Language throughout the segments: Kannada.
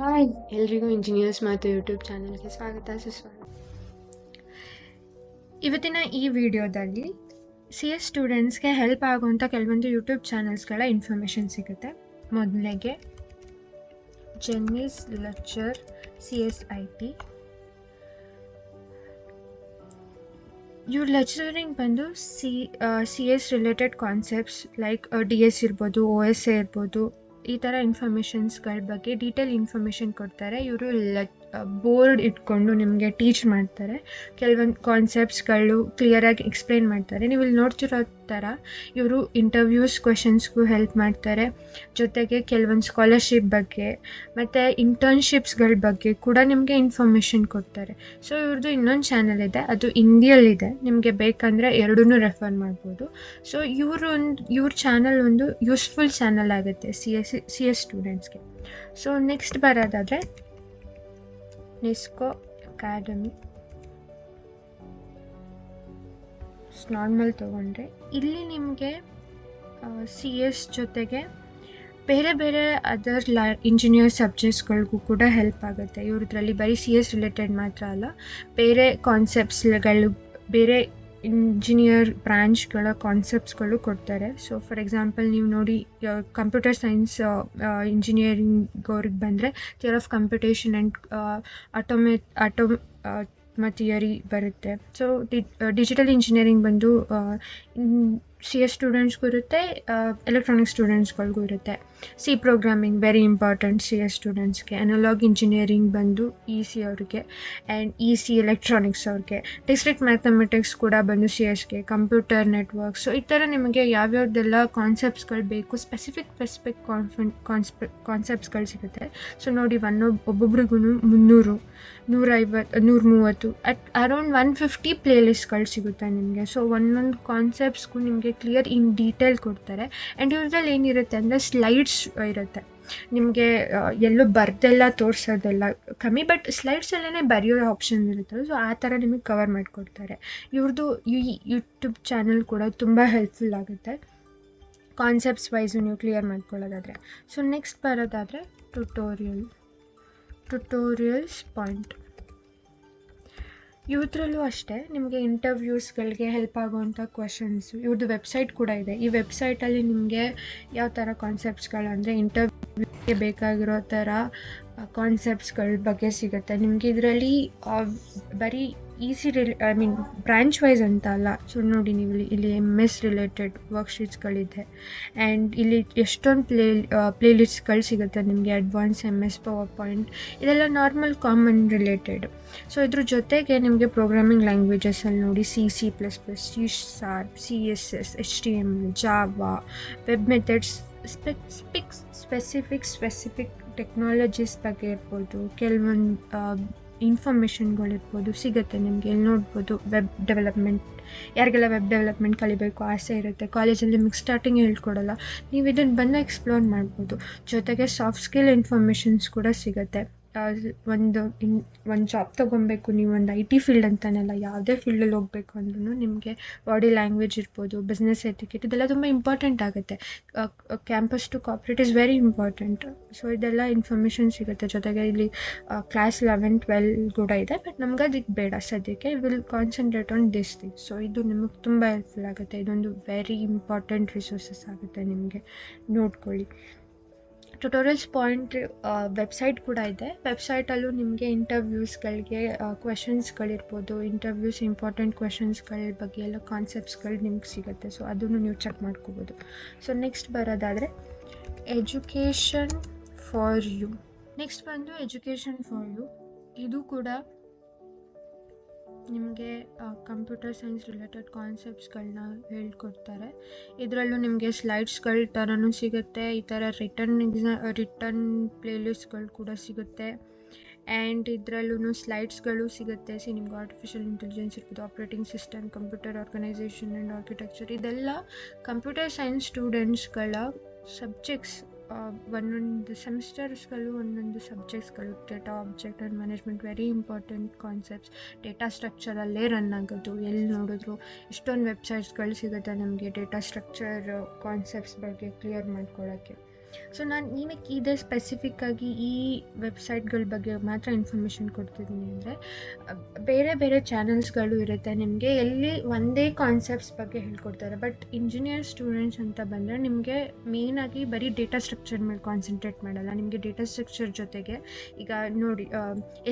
ಹಾಯ್ ಎಲ್ರಿಗೂ ಇಂಜಿನಿಯರ್ಸ್ ಮತ್ತು ಯೂಟ್ಯೂಬ್ ಚಾನಲ್ಗೆ ಸ್ವಾಗತ, ಸುಸ್ವಾಗತ. ಇವತ್ತಿನ ಈ ವಿಡಿಯೋದಲ್ಲಿ ಸಿ ಎಸ್ ಸ್ಟೂಡೆಂಟ್ಸ್ಗೆ ಹೆಲ್ಪ್ ಆಗುವಂಥ ಕೆಲವೊಂದು ಯೂಟ್ಯೂಬ್ ಚಾನಲ್ಸ್ಗಳ ಇನ್ಫಾರ್ಮೇಷನ್ ಸಿಗುತ್ತೆ. ಮೊದಲಿಗೆ Jenny's lecture C S I T ಇವ್ರ ಲೆಕ್ಚರಿಂಗ್ ಬಂದು C C S related concepts like D S ಇರ್ಬೋದು ಒ ಎಸ್ ಎ ಇರ್ಬೋದು ಈ ಥರ ಇನ್ಫಾರ್ಮೇಷನ್ಸ್ಗಳ ಬಗ್ಗೆ ಡೀಟೇಲ್ ಇನ್ಫಾರ್ಮೇಷನ್ ಕೊಡ್ತಾರೆ. ಇವರು ಲೆ ಬೋರ್ಡ್ ಇಟ್ಕೊಂಡು ನಿಮಗೆ ಟೀಚ್ ಮಾಡ್ತಾರೆ. ಕೆಲವೊಂದು ಕಾನ್ಸೆಪ್ಟ್ಸ್ಗಳು ಕ್ಲಿಯರಾಗಿ ಎಕ್ಸ್ಪ್ಲೈನ್ ಮಾಡ್ತಾರೆ. ನೀವು ಇಲ್ಲಿ ನೋಡ್ತಿರೋ ಥರ ಇವರು ಇಂಟರ್ವ್ಯೂಸ್ ಕ್ವೆಶನ್ಸ್ಗೂ ಹೆಲ್ಪ್ ಮಾಡ್ತಾರೆ. ಜೊತೆಗೆ ಕೆಲವೊಂದು ಸ್ಕಾಲರ್ಶಿಪ್ ಬಗ್ಗೆ, ಮತ್ತು ಇಂಟರ್ನ್ಶಿಪ್ಸ್ಗಳ ಬಗ್ಗೆ ಕೂಡ ನಿಮಗೆ ಇನ್ಫಾರ್ಮೇಷನ್ ಕೊಡ್ತಾರೆ. ಸೊ ಇವ್ರದ್ದು ಇನ್ನೊಂದು ಚಾನಲ್ ಇದೆ. ಅದು ಹಿಂದಿಯಲ್ಲಿದೆ. ನಿಮಗೆ ಬೇಕಂದರೆ ಎರಡೂ ರೆಫರ್ ಮಾಡ್ಬೋದು. ಸೊ ಇವರು ಒಂದು, ಇವ್ರ ಚಾನಲ್ ಒಂದು ಯೂಸ್ಫುಲ್ ಚಾನಲ್ ಆಗುತ್ತೆ ಸಿ ಎಸ್ ಸಿ ಎಸ್ ಸ್ಟೂಡೆಂಟ್ಸ್ಗೆ ಸೊ ನೆಕ್ಸ್ಟ್ ಬರೋದಾದರೆ ನೆಸ್ಕೋ ಅಕಾಡೆಮಿ ನಾರ್ಮಲ್ ತೊಗೊಂಡ್ರೆ. ಇಲ್ಲಿ ನಿಮಗೆ ಸಿ ಎಸ್ ಜೊತೆಗೆ ಬೇರೆ ಬೇರೆ ಅದರ್ ಲಾ ಇಂಜಿನಿಯರ್ ಸಬ್ಜೆಕ್ಟ್ಸ್ಗಳಿಗೂ ಕೂಡ ಹೆಲ್ಪ್ ಆಗುತ್ತೆ. ಇವ್ರದ್ರಲ್ಲಿ ಬರೀ ಸಿ ಎಸ್ ರಿಲೇಟೆಡ್ ಮಾತ್ರ ಅಲ್ಲ, ಬೇರೆ ಕಾನ್ಸೆಪ್ಟ್ಸ್ಗಳು ಬೇರೆ ಇಂಜಿನಿಯರ್ ಬ್ರ್ಯಾಂಚ್ಗಳ ಕಾನ್ಸೆಪ್ಟ್ಸ್ಗಳು ಕೊಡ್ತಾರೆ. ಸೊ ಫಾರ್ ಎಕ್ಸಾಂಪಲ್ ನೀವು ನೋಡಿ ಕಂಪ್ಯೂಟರ್ ಸೈನ್ಸ್ ಇಂಜಿನಿಯರಿಂಗ್ ಅವ್ರಿಗೆ ಬಂದರೆ theory of computation and automa auto theory ಬರುತ್ತೆ. ಸೊ ಡಿಜಿಟಲ್ ಇಂಜಿನಿಯರಿಂಗ್ ಬಂದು ಸಿ ಎಸ್ ಸ್ಟೂಡೆಂಟ್ಸ್ಗೂ ಇರುತ್ತೆ ಎಲೆಕ್ಟ್ರಾನಿಕ್ ಸ್ಟೂಡೆಂಟ್ಸ್ಗಳಿಗೂ ಇರುತ್ತೆ. C programming very important C S ಸ್ಟೂಡೆಂಟ್ಸ್ಗೆ ಅನಲಾಗ್ ಇಂಜಿನಿಯರಿಂಗ್ ಬಂದು ಇ ಸಿ ಅವ್ರಿಗೆ ಆ್ಯಂಡ್ ಇ ಸಿ ಎಲೆಕ್ಟ್ರಾನಿಕ್ಸ್ ಅವ್ರಿಗೆ. ಡಿಸ್ಟ್ರಿಕ್ಟ್ ಮ್ಯಾಥಮೆಟಿಕ್ಸ್ ಕೂಡ ಬಂದು ಸಿ ಎಸ್ಗೆ ಕಂಪ್ಯೂಟರ್ ನೆಟ್ವರ್ಕ್ ಸೊ ಈ ಥರ ನಿಮಗೆ ಯಾವ್ಯಾವ್ದೆಲ್ಲ ಕಾನ್ಸೆಪ್ಟ್ಸ್ಗಳು ಬೇಕು ಸ್ಪೆಸಿಫಿಕ್ ಸ್ಪೆಸಿಫಿಕ್ ಕಾನ್ಫಿನ್ ಕಾನ್ಸ್ಪೆ ಕಾನ್ಸೆಪ್ಟ್ಸ್ಗಳು ಸಿಗುತ್ತೆ. ಸೊ ನೋಡಿ ಒನ್ ಒಬ್ಬೊಬ್ರಿಗೂ ಮುನ್ನೂರು ನೂರೈವತ್ತು ನೂರ ಮೂವತ್ತು at around one fifty play ಲಿಸ್ಟ್ಗಳು ಸಿಗುತ್ತೆ ನಿಮಗೆ. ಸೊ ಒಂದೊಂದು ಕಾನ್ಸೆಪ್ಟ್ಸ್ಗೂ ನಿಮಗೆ ಕ್ಲಿಯರ್ ಇನ್ ಡೀಟೇಲ್ ಕೊಡ್ತಾರೆ. ಆ್ಯಂಡ್ ಇವ್ರದಲ್ಲಿ ಏನಿರುತ್ತೆ ಅಂದರೆ ಸ್ಲೈಡ್ಸ್ ಇರುತ್ತೆ. ನಿಮಗೆ ಎಲ್ಲೂ ಬರ್ದೆಲ್ಲ ತೋರಿಸೋದೆಲ್ಲ ಕಮ್ಮಿ ಬಟ್ ಸ್ಲೈಡ್ಸಲ್ಲೇ ಬರೆಯೋ ಆಪ್ಷನ್ ಇರುತ್ತೆ ಸೊ ಆ ಥರ ನಿಮಗೆ ಕವರ್ ಮಾಡಿಕೊಡ್ತಾರೆ. ಇವ್ರದ್ದು ಈ ಯೂಟ್ಯೂಬ್ ಚಾನಲ್ ಕೂಡ ತುಂಬ ಹೆಲ್ಪ್ಫುಲ್ ಆಗುತ್ತೆ. ಕಾನ್ಸೆಪ್ಟ್ಸ್ ವೈಸು ನೀವು ಕ್ಲಿಯರ್ ಮಾಡ್ಕೊಳ್ಳೋದಾದರೆ. ಸೊ ನೆಕ್ಸ್ಟ್ ಬರೋದಾದರೆ ಟ್ಯುಟೋರಿಯಲ್ ಟ್ಯುಟೋರಿಯಲ್ಸ್ ಪಾಯಿಂಟ್ ಇವ್ರದ್ರಲ್ಲೂ ಅಷ್ಟೇ, ನಿಮಗೆ ಇಂಟರ್ವ್ಯೂಸ್ಗಳಿಗೆ ಹೆಲ್ಪ್ ಆಗುವಂಥ ಕ್ವೆಶನ್ಸು ಇವ್ರದ್ದು ವೆಬ್ಸೈಟ್ ಕೂಡ ಇದೆ. ಈ ವೆಬ್ಸೈಟಲ್ಲಿ ನಿಮಗೆ ಯಾವ ಥರ ಕಾನ್ಸೆಪ್ಟ್ಸ್ಗಳಂದರೆ ಇಂಟರ್ವ್ಯೂಗೆ ಬೇಕಾಗಿರೋ ಥರ ಕಾನ್ಸೆಪ್ಟ್ಸ್ಗಳ ಬಗ್ಗೆ ಸಿಗುತ್ತೆ. ನಿಮಗೆ ಇದರಲ್ಲಿ ಬರೀ E C relay I mean branch wise ಅಂತ ಅಲ್ಲ. ಸೊ ನೋಡಿ ನೀವು ಇಲ್ಲಿ ಎಂ ಎಸ್ ರಿಲೇಟೆಡ್ ವರ್ಕ್ಶೀಟ್ಸ್ಗಳಿದೆ ಆ್ಯಂಡ್ ಇಲ್ಲಿ ಎಷ್ಟೊಂದು ಪ್ಲೇ ಪ್ಲೇ ಲಿಸ್ಟ್ಗಳು ಸಿಗುತ್ತೆ. ನಿಮಗೆ advance M S power point ಇದೆಲ್ಲ ನಾರ್ಮಲ್ ಕಾಮನ್ ರಿಲೇಟೆಡ್ ಸೊ ಇದ್ರ ಜೊತೆಗೆ ನಿಮಗೆ ಪ್ರೋಗ್ರಾಮಿಂಗ್ ಲ್ಯಾಂಗ್ವೇಜಸಲ್ಲಿ ನೋಡಿ C C plus plus C sharp C S S H T M Java web methods specific specific specific technologies ಬಗ್ಗೆ ಇರ್ಬೋದು ಕೆಲವೊಂದು ಇನ್ಫಾರ್ಮೇಷನ್ಗಳಿರ್ಬೋದು, ಸಿಗುತ್ತೆ ನಿಮಗೆ. ಎಲ್ಲಿ ನೋಡ್ಬೋದು ವೆಬ್ ಡೆವಲಪ್ಮೆಂಟ್ ಯಾರಿಗೆಲ್ಲ ವೆಬ್ ಡೆವಲಪ್ಮೆಂಟ್ ಕಲಿಬೇಕು ಆಸೆ ಇರುತ್ತೆ ಕಾಲೇಜಲ್ಲಿ ನಿಮಗೆ ಸ್ಟಾರ್ಟಿಂಗ್ ಹೇಳ್ಕೊಡಲ್ಲ ನೀವು ಇದನ್ನು ಬಂದು ಎಕ್ಸ್ಪ್ಲೋರ್ ಮಾಡ್ಬೋದು. ಜೊತೆಗೆ ಸಾಫ್ಟ್ ಸ್ಕಿಲ್ ಇನ್ಫಾರ್ಮೇಷನ್ಸ್ ಕೂಡ ಸಿಗುತ್ತೆ. ಒಂದು ಇನ್, ಒಂದು ಜಾಬ್ ತೊಗೊಬೇಕು, ನೀವು ಒಂದು ಐ ಟಿ ಫೀಲ್ಡ್ ಅಂತಲಲ್ಲ ಯಾವುದೇ ಫೀಲ್ಡಲ್ಲಿ ಹೋಗಬೇಕು ಅಂದ್ರೂ ನಿಮಗೆ ಬಾಡಿ ಲ್ಯಾಂಗ್ವೇಜ್ ಇರ್ಬೋದು ಬಿಸ್ನೆಸ್ ಎಟಿಕೆಟ್ ಇದೆಲ್ಲ ತುಂಬ ಇಂಪಾರ್ಟೆಂಟ್ ಆಗುತ್ತೆ. Campus to corporate is very important so ಇದೆಲ್ಲ ಇನ್ಫಾರ್ಮೇಷನ್ ಸಿಗುತ್ತೆ. ಜೊತೆಗೆ ಇಲ್ಲಿ ಕ್ಲಾಸ್ ಲೆವೆನ್ ಟ್ವೆಲ್ ಕೂಡ ಇದೆ ಬಟ್ ನಮ್ಗೆ ಅದಕ್ಕೆ ಬೇಡ. ಸದ್ಯಕ್ಕೆ will concentrate on this thing so ಇದು ನಿಮಗೆ ತುಂಬ ಹೆಲ್ಪ್ಫುಲ್ ಆಗುತ್ತೆ. ಇದೊಂದು ವೆರಿ ಇಂಪಾರ್ಟೆಂಟ್ ರಿಸೋರ್ಸಸ್ ಆಗುತ್ತೆ ನಿಮಗೆ. ನೋಡ್ಕೊಳ್ಳಿ. ಟ್ಯುಟೋರಿಯಲ್ಸ್ ಪಾಯಿಂಟ್ ವೆಬ್ಸೈಟ್ ಕೂಡ ಇದೆ. ವೆಬ್ಸೈಟಲ್ಲೂ ನಿಮಗೆ ಇಂಟರ್ವ್ಯೂಸ್ಗಳಿಗೆ ಕ್ವೆಶನ್ಸ್ಗಳಿರ್ಬೋದು ಇಂಟರ್ವ್ಯೂಸ್ ಇಂಪಾರ್ಟೆಂಟ್ ಕ್ವೆಶನ್ಸ್ಗಳ ಬಗ್ಗೆ ಎಲ್ಲ ಕಾನ್ಸೆಪ್ಟ್ಸ್ಗಳು ನಿಮ್ಗೆ ಸಿಗುತ್ತೆ. ಸೊ ಅದನ್ನು ನೀವು ಚೆಕ್ ಮಾಡ್ಕೋಬೋದು. ಸೊ ನೆಕ್ಸ್ಟ್ ಬರೋದಾದರೆ ಎಜುಕೇಷನ್ ಫಾರ್ ಯು ನೆಕ್ಸ್ಟ್ ಬಂದು ಎಜುಕೇಷನ್ ಫಾರ್ ಯು ಇದು ಕೂಡ ನಿಮಗೆ ಕಂಪ್ಯೂಟರ್ ಸೈನ್ಸ್ ರಿಲೇಟೆಡ್ ಕಾನ್ಸೆಪ್ಟ್ಸ್ಗಳನ್ನ ಹೇಳ್ಕೊಡ್ತಾರೆ. ಇದರಲ್ಲೂ ನಿಮಗೆ ಸ್ಲೈಡ್ಸ್ಗಳ ಥರನೂ ಸಿಗುತ್ತೆ. ಈ ಥರ ರಿಟರ್ನ್ ಎಕ್ಸಾ ರಿಟರ್ನ್ ಪ್ಲೇಲಿಸ್ಟ್ಗಳು ಕೂಡ ಸಿಗುತ್ತೆ. ಆ್ಯಂಡ್ ಇದರಲ್ಲೂ ಸ್ಲೈಡ್ಸ್ಗಳು ಸಿಗುತ್ತೆ. ಸಿ ನಿಮ್ಗೆ ಆರ್ಟಿಫಿಷಿಯಲ್ ಇಂಟೆಲಿಜೆನ್ಸ್ ಇರ್ಬೋದು operating system computer organisation and architecture ಇದೆಲ್ಲ ಕಂಪ್ಯೂಟರ್ ಸೈನ್ಸ್ ಸ್ಟೂಡೆಂಟ್ಸ್ಗಳ ಸಬ್ಜೆಕ್ಟ್ಸ್ ಒಂದೊಂದು ಸೆಮಿಸ್ಟರ್ಸ್ಗಳು, ಒಂದೊಂದು ಸಬ್ಜೆಕ್ಟ್ಸ್ಗಳು, data object and management, very important concepts. Data ಸ್ಟ್ರಕ್ಚರಲ್ಲೇ run ಆಗೋದು ಎಲ್ಲಿ ನೋಡಿದ್ರು ಇಷ್ಟೊಂದು ವೆಬ್ಸೈಟ್ಸ್ಗಳು ಸಿಗುತ್ತೆ ನಮಗೆ ಡೇಟಾ ಸ್ಟ್ರಕ್ಚರ್ ಕಾನ್ಸೆಪ್ಟ್ಸ್ ಬಗ್ಗೆ ಕ್ಲಿಯರ್ ಮಾಡ್ಕೊಳ್ಳೋಕ್ಕೆ ಸೊ ನಾನು ಏನಕ್ಕೆ ಇದೇ ಸ್ಪೆಸಿಫಿಕ್ಕಾಗಿ ಈ ವೆಬ್ಸೈಟ್ಗಳ ಬಗ್ಗೆ ಮಾತ್ರ ಇನ್ಫಾರ್ಮೇಷನ್ ಕೊಡ್ತಿದ್ದೀನಿ ಅಂದರೆ ಬೇರೆ ಬೇರೆ ಚಾನಲ್ಸ್ಗಳು ಇರುತ್ತೆ. ನಿಮಗೆ ಎಲ್ಲಿ ಒಂದೇ ಕಾನ್ಸೆಪ್ಟ್ಸ್ ಬಗ್ಗೆ ಹೇಳ್ಕೊಡ್ತಾರೆ. ಬಟ್ ಇಂಜಿನಿಯರ್ ಸ್ಟೂಡೆಂಟ್ಸ್ ಅಂತ ಬಂದರೆ ನಿಮಗೆ ಮೇಯ್ನಾಗಿ ಬರೀ ಡೇಟಾ ಸ್ಟ್ರಕ್ಚರ್ ಮೇಲೆ ಕಾನ್ಸಂಟ್ರೇಟ್ ಮಾಡಲ್ಲ. ನಿಮಗೆ ಡೇಟಾ ಸ್ಟ್ರಕ್ಚರ್ ಜೊತೆಗೆ ಈಗ ನೋಡಿ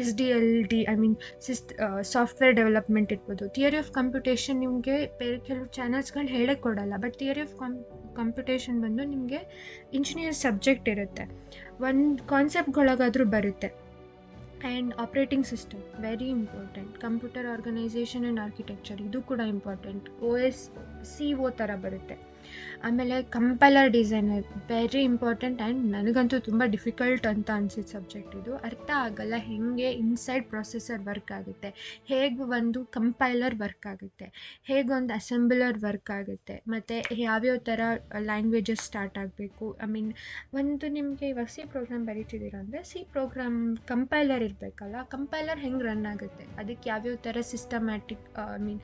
S D L D I mean cyst software development ಇರ್ಬೋದು. ಥಿಯರಿ ಆಫ್ ಕಂಪ್ಯೂಟೇಷನ್ ನಿಮಗೆ ಬೇರೆ ಕೆಲವು ಚಾನಲ್ಸ್ಗಳು ಹೇಳೇ ಕೊಡಲ್ಲ. ಬಟ್ ಥಿಯರಿ ಆಫ್ ಕಂ ಕಂಪ್ಯೂಟೇಷನ್ ಬಂದು ನಿಮಗೆ ಇಂಜಿನಿಯರ್ ಸಬ್ಜೆಕ್ಟ್ ಇರುತ್ತೆ. ಒಂದು ಕಾನ್ಸೆಪ್ಟ್ಗಳಾಗಾದರೂ ಬರುತ್ತೆ. And operating system very important computer organisation and architecture ಇದು ಕೂಡ important O S C O ಥರ ಬರುತ್ತೆ. ಆಮೇಲೆ compiler designer very important and ನನಗಂತೂ ತುಂಬ ಡಿಫಿಕಲ್ಟ್ ಅಂತ ಅನಿಸಿದ ಸಬ್ಜೆಕ್ಟ್ ಇದು. ಅರ್ಥ ಆಗಲ್ಲ ಹೇಗೆ ಇನ್ಸೈಡ್ ಪ್ರೊಸೆಸರ್ ವರ್ಕ್ ಆಗುತ್ತೆ. ಹೇಗೆ ಒಂದು ಕಂಪೈಲರ್ ವರ್ಕ್ ಆಗುತ್ತೆ. ಹೇಗೆ ಒಂದು ಅಸೆಂಬ್ಲರ್ ವರ್ಕ್ ಆಗುತ್ತೆ. ಮತ್ತು ಯಾವ್ಯಾವ ಥರ ಲ್ಯಾಂಗ್ವೇಜಸ್ ಸ್ಟಾರ್ಟ್ ಆಗಬೇಕು. ಐ ಮೀನ್ ಒಂದು ನಿಮಗೆ ಇವಾಗ ಸಿ ಪ್ರೋಗ್ರಾಮ್ ಬರೀತಿದ್ದೀರ ಅಂದರೆ ಸಿ ಪ್ರೋಗ್ರಾಮ್ ಕಂಪೈಲರ್ ಇರಬೇಕಲ್ಲ. ಕಂಪೈಲರ್ ಹೆಂಗೆ ರನ್ ಆಗುತ್ತೆ? ಅದಕ್ಕೆ ಯಾವ್ಯಾವ ಥರ ಸಿಸ್ಟಮ್ಯಾಟಿಕ್ ಐ ಮೀನ್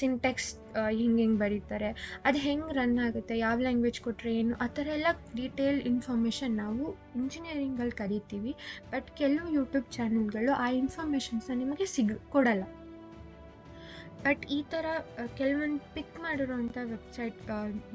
ಸಿಂಟೆಕ್ಸ್ ಹಿಂಗೆ ಹಿಂಗೆ ಬರೀತಾರೆ. ಅದು ಹೆಂಗೆ ರನ್ ಆಗುತ್ತೆ ಯಾವ ಲ್ಯಾಂಗ್ವೇಜ್ ಕೊಟ್ಟರೆ ಏನು, ಆ ಥರ ಎಲ್ಲ ಡೀಟೇಲ್ ಇನ್ಫಾರ್ಮೇಷನ್ ನಾವು ಇಂಜಿನಿಯರಿಂಗಲ್ಲಿ ಕರಿತೀವಿ. ಬಟ್ ಕೆಲವು ಯೂಟ್ಯೂಬ್ ಚಾನಲ್ಗಳು ಆ ಇನ್ಫಾರ್ಮೇಷನ್ಸ್ನ ನಿಮಗೆ ಸಿಗ, ಕೊಡಲ್ಲ. ಬಟ್ ಈ ಥರ ಕೆಲವೊಂದು ಪಿಕ್ ಮಾಡಿರೋಂಥ ವೆಬ್ಸೈಟ್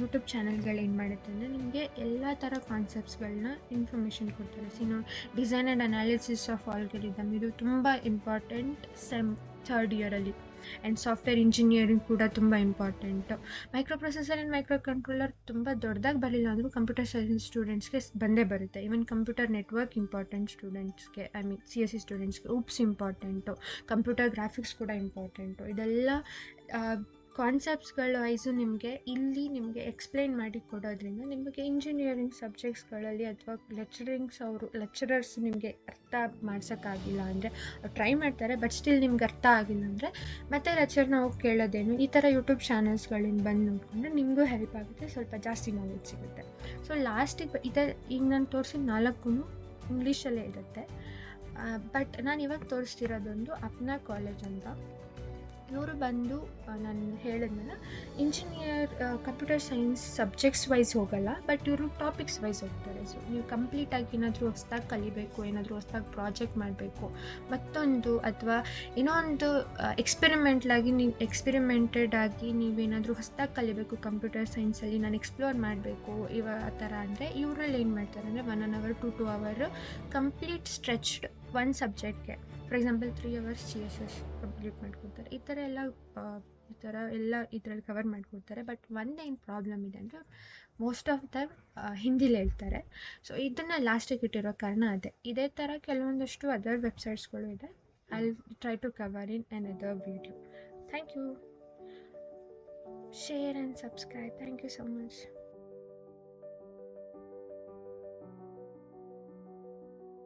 ಯೂಟ್ಯೂಬ್ ಚಾನಲ್ಗಳು ಏನು ಮಾಡುತ್ತೆ ಅಂದರೆ ನಿಮಗೆ ಎಲ್ಲ ಥರ ಕಾನ್ಸೆಪ್ಟ್ಸ್ಗಳನ್ನ ಇನ್ಫಾರ್ಮೇಷನ್ ಕೊಡ್ತಾರೆ. ಸಿನೋ design and analysis of algorithm ಇದು ತುಂಬ ಇಂಪಾರ್ಟೆಂಟ್ ಸೆಮ್ ಥರ್ಡ್ ಇಯರಲ್ಲಿ ಆ್ಯಂಡ್ ಸಾಫ್ಟ್ವೇರ್ ಇಂಜಿನಿಯರಿಂಗ್ ಕೂಡ ತುಂಬ important micro processor and micro controller ತುಂಬ ದೊಡ್ಡದಾಗಿ ಬರಲಿಲ್ಲ ಅಂದರೂ ಕಂಪ್ಯೂಟರ್ ಸೈನ್ಸ್ ಸ್ಟೂಡೆಂಟ್ಸ್ಗೆ ಬಂದೇ ಬರುತ್ತೆ. ಈವನ್ ಕಂಪ್ಯೂಟರ್ ನೆಟ್ವರ್ಕ್ ಇಂಪಾರ್ಟೆಂಟ್ ಸ್ಟೂಡೆಂಟ್ಸ್ಗೆ I mean C S C ಸ್ಟೂಡೆಂಟ್ಸ್ಗೆ ಉಪ್ಸ್ ಇಂಪಾರ್ಟೆಂಟು ಕಂಪ್ಯೂಟರ್ ಗ್ರಾಫಿಕ್ಸ್ ಕೂಡ ಇಂಪಾರ್ಟೆಂಟು ಇದೆಲ್ಲ ಕಾನ್ಸೆಪ್ಟ್ಸ್ಗಳ ವೈಸು ನಿಮಗೆ ಇಲ್ಲಿ ನಿಮಗೆ ಎಕ್ಸ್ಪ್ಲೈನ್ ಮಾಡಿ ಕೊಡೋದ್ರಿಂದ ನಿಮಗೆ ಇಂಜಿನಿಯರಿಂಗ್ ಸಬ್ಜೆಕ್ಟ್ಸ್ಗಳಲ್ಲಿ ಅಥವಾ ಲೆಕ್ಚರಿಂಗ್ಸ್ ಅವರು ಲೆಕ್ಚರರ್ಸ್ ನಿಮಗೆ ಅರ್ಥ ಮಾಡ್ಸೋಕ್ಕಾಗಿಲ್ಲ ಅಂದರೆ ಟ್ರೈ ಮಾಡ್ತಾರೆ ಬಟ್ ಸ್ಟಿಲ್ ನಿಮ್ಗೆ ಅರ್ಥ ಆಗಿಲ್ಲ ಅಂದರೆ ಮತ್ತೆ ಲೆಕ್ಚರ್ನ ಹೋಗಿ ಕೇಳೋದೇನು? ಈ ಥರ ಯೂಟ್ಯೂಬ್ ಚಾನಲ್ಸ್ಗಳಿಂದ ಬಂದು ನೋಡಿಕೊಂಡ್ರೆ ನಿಮಗೂ ಹೆಲ್ಪ್ ಆಗುತ್ತೆ, ಸ್ವಲ್ಪ ಜಾಸ್ತಿ ನಾಲೆಜ್ ಸಿಗುತ್ತೆ. ಸೊ ಲಾಸ್ಟಿಗೆ ಇದೆ ಈಗ ನಾನು ತೋರಿಸಿದ ನಾಲ್ಕು ಇಂಗ್ಲೀಷಲ್ಲೇ ಇರುತ್ತೆ. ಬಟ್ ನಾನು ಇವಾಗ ತೋರಿಸ್ತಿರೋದೊಂದು ಅಪ್ನಾ ಕಾಲೇಜ್ ಅಂತ. ಇವರು ಬಂದು ನಾನು ಹೇಳಿದ್ನಲ್ಲ engineer computer science subjects wise ಹೋಗಲ್ಲ ಬಟ್ ಇವರು ಟಾಪಿಕ್ಸ್ ವೈಸ್ ಹೋಗ್ತಾರೆ. ಸೊ ನೀವು ಕಂಪ್ಲೀಟಾಗಿ ಏನಾದರೂ ಹೊಸ್ದಾಗಿ ಕಲಿಬೇಕು, ಏನಾದರೂ ಹೊಸ್ದಾಗಿ ಪ್ರಾಜೆಕ್ಟ್ ಮಾಡಬೇಕು, ಮತ್ತೊಂದು ಅಥವಾ ಏನೋ ಒಂದು ಎಕ್ಸ್ಪೆರಿಮೆಂಟ್ಲಾಗಿ ನೀವು ಎಕ್ಸ್ಪೆರಿಮೆಂಟೆಡ್ ಆಗಿ ನೀವೇನಾದರೂ ಹೊಸ್ದಾಗಿ ಕಲಿಬೇಕು ಕಂಪ್ಯೂಟರ್ ಸೈನ್ಸಲ್ಲಿ ನಾನು ಎಕ್ಸ್ಪ್ಲೋರ್ ಮಾಡಬೇಕು, ಇವ ಆ ಥರ ಅಂದರೆ ಇವರಲ್ಲಿ ಏನು ಮಾಡ್ತಾರೆ ಅಂದರೆ one on hour two two hour complete stretched one ಸಬ್ಜೆಕ್ಟ್ಗೆ for example three hours C S S complete ಮಾಡ್ಕೊತಾರೆ ಈ ಥರ ಎಲ್ಲ ಈ ಥರ ಎಲ್ಲ ಇದರಲ್ಲಿ ಕವರ್ ಮಾಡಿಕೊಡ್ತಾರೆ. ಬಟ್ ಒಂದೇನು ಪ್ರಾಬ್ಲಮ್ ಇದೆ ಅಂದರೆ ಮೋಸ್ಟ್ ಆಫ್ ದ ಹಿಂದಿಲಿ ಹೇಳ್ತಾರೆ. ಸೊ ಇದನ್ನು ಲಾಸ್ಟಿಗೆ ಇಟ್ಟಿರೋ ಕಾರಣ ಅದೇ. ಇದೇ ಥರ ಕೆಲವೊಂದಷ್ಟು ಅದರ್ ವೆಬ್ಸೈಟ್ಸ್ಗಳು ಇದೆ. I try to cover in an other video thank you share and subscribe thank you so much